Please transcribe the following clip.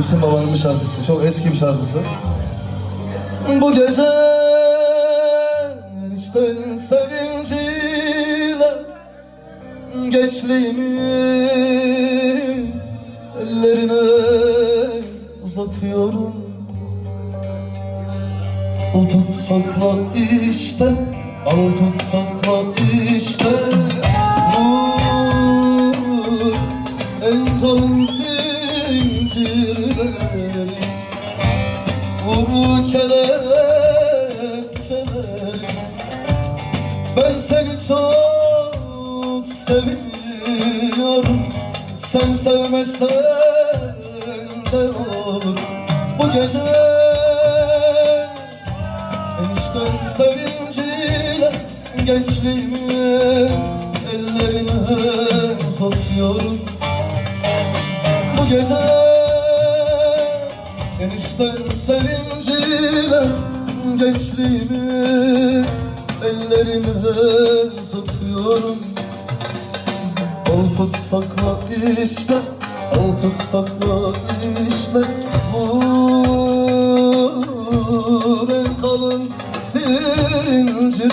Müslüm Baba'nın bir şarkısı. Çok eski bir şarkısı. Bu gece enişten sevinciyle Gençliğimi ellerine uzatıyorum Al tut sakla işte Al tut sakla işte Vur en kalın zincirleri Vur kelepçeleri Ben seni çok seviyorum. Sen sevmesen olur. Bu gece Enişten sevinciyle gençliğimi ellerine uzatıyorum Bu gece enişten sevinciyle gençliğimi ellerine uzatıyorum Al tut sakla işte Al tut sakla işte. Vur en kalın zincirleri